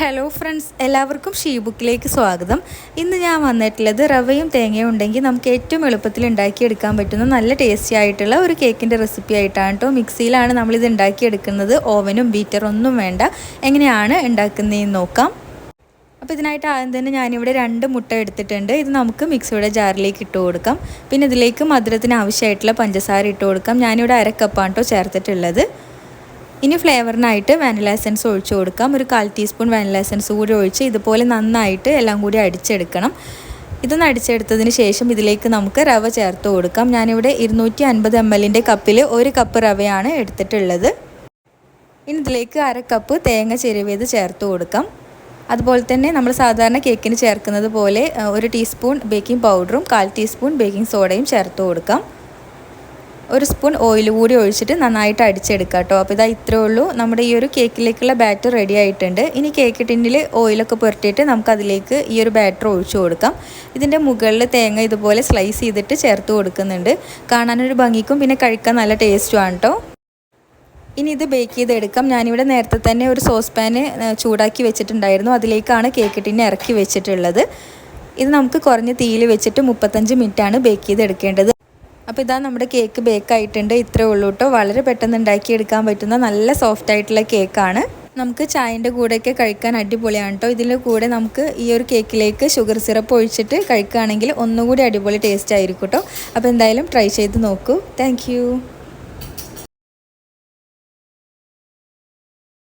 Hello friends എല്ലാവർക്കും she ബുക്കിലേക്ക് സ്വാഗതം. ഇന്ന് ഞാൻ വന്നിട്ടുള്ളത് റവയും തേങ്ങയും ഉണ്ടെങ്കിൽ നമുക്ക് ഏറ്റവും എളുപ്പത്തിൽ ഉണ്ടാക്കിയെടുക്കാൻ പറ്റുന്ന നല്ല ടേസ്റ്റി ആയിട്ടുള്ള ഒരു കേക്കിന്റെ റെസിപ്പി ആയിട്ടാണ് കേട്ടോ മിക്സിയിലാണ് നമ്മളിത് ഉണ്ടാക്കിയെടുക്കുന്നത്. ഓവനും ബീറ്ററൊന്നും വേണ്ട. എങ്ങനെയാണ് ഉണ്ടാക്കുന്നതെന്ന് നോക്കാം. അപ്പോൾ ഇതിനായിട്ട് ആദ്യം തന്നെ ഞാനിവിടെ രണ്ട് മുട്ട എടുത്തിട്ടുണ്ട്. ഇത് നമുക്ക് മിക്സിയുടെ ജാറിലേക്ക് ഇട്ട് കൊടുക്കാം. പിന്നെ ഇതിലേക്ക് മധുരത്തിന് ആവശ്യമായിട്ടുള്ള പഞ്ചസാര ഇട്ട് കൊടുക്കാം. ഞാനിവിടെ അരക്കപ്പാണ് കേട്ടോ ചേർത്തിട്ടുള്ളത്. ഇനി ഫ്ലേവറിനായിട്ട് വാനില എസൻസ് ഒഴിച്ചു കൊടുക്കാം. ഒരു കാൽ ടീസ്പൂൺ വാനില എസൻസ് കൂടി ഒഴിച്ച് ഇതുപോലെ നന്നായിട്ട് എല്ലാം കൂടി അടിച്ചെടുക്കണം. ഇതൊന്ന് അടിച്ചെടുത്തതിന് ശേഷം ഇതിലേക്ക് നമുക്ക് റവ ചേർത്ത് കൊടുക്കാം. ഞാനിവിടെ ഇരുന്നൂറ്റി അൻപത് എം എല്ലിന്റെ കപ്പിൽ ഒരു കപ്പ് റവയാണ് എടുത്തിട്ടുള്ളത്. ഇനി ഇതിലേക്ക് അര കപ്പ് തേങ്ങ ചെരുവേത് ചേർത്ത് കൊടുക്കാം. അതുപോലെ തന്നെ നമ്മൾ സാധാരണ കേക്കിന് ചേർക്കുന്നത് പോലെ ഒരു ടീസ്പൂൺ ബേക്കിംഗ് പൗഡറും കാൽ ടീസ്പൂൺ ബേക്കിംഗ് സോഡയും ചേർത്ത് കൊടുക്കാം. ഒരു സ്പൂൺ ഓയിൽ കൂടി ഒഴിച്ചിട്ട് നന്നായിട്ട് അടിച്ചെടുക്കുക കേട്ടോ. അപ്പോൾ ഇതാ ഇത്രേ ഉള്ളൂ. നമ്മുടെ ഈ ഒരു കേക്കിലേക്കുള്ള ബാറ്റർ റെഡി ആയിട്ടുണ്ട്. ഇനി കേക്ക് ടിന്നിൽ ഓയിലൊക്കെ പുരട്ടിയിട്ട് നമുക്ക് അതിലേക്ക് ഈ ഒരു ബാറ്റർ ഒഴിച്ചു കൊടുക്കാം. ഇതിന്റെ മുകളിൽ തേങ്ങ ഇതുപോലെ സ്ലൈസ് ചെയ്തിട്ട് ചേർത്ത് കൊടുക്കുന്നുണ്ട്. കാണാനൊരു ഭംഗിക്കും പിന്നെ കഴിക്കാൻ നല്ല ടേസ്റ്റുമാണ് കേട്ടോ ഇനി ഇത് ബേക്ക് ചെയ്തെടുക്കാം. ഞാനിവിടെ നേരത്തെ തന്നെ ഒരു സോസ് പാന് ചൂടാക്കി വെച്ചിട്ടുണ്ടായിരുന്നു. അതിലേക്കാണ് കേക്ക് ടിന്നെ ഇറക്കി വെച്ചിട്ടുള്ളത്. ഇത് നമുക്ക് കുറഞ്ഞ തീയിൽ വെച്ചിട്ട് മുപ്പത്തഞ്ച് മിനിറ്റാണ് ബേക്ക് ചെയ്തെടുക്കേണ്ടത്. അപ്പോൾ ഇതാ നമ്മുടെ കേക്ക് ബേക്ക് ആയിട്ടുണ്ട്. ഇത്രേ ഉള്ളൂ കേട്ടോ വളരെ പെട്ടെന്ന് ഉണ്ടാക്കിയെടുക്കാൻ പറ്റുന്ന നല്ല സോഫ്റ്റ് ആയിട്ടുള്ള കേക്കാണ് നമുക്ക് ചായന്റെ കൂടെയൊക്കെ കഴിക്കാൻ അടിപൊളിയാണ് കേട്ടോ ഇതിന്റെ കൂടെ നമുക്ക് ഈ ഒരു കേക്കിലേക്ക് ഷുഗർ സിറപ്പ് ഒഴിച്ചിട്ട് കഴിക്കുകയാണെങ്കിൽ ഒന്നുകൂടി അടിപൊളി ടേസ്റ്റ് ആയിരിക്കും കേട്ടോ അപ്പോൾ എന്തായാലും ട്രൈ ചെയ്ത് നോക്കൂ. താങ്ക്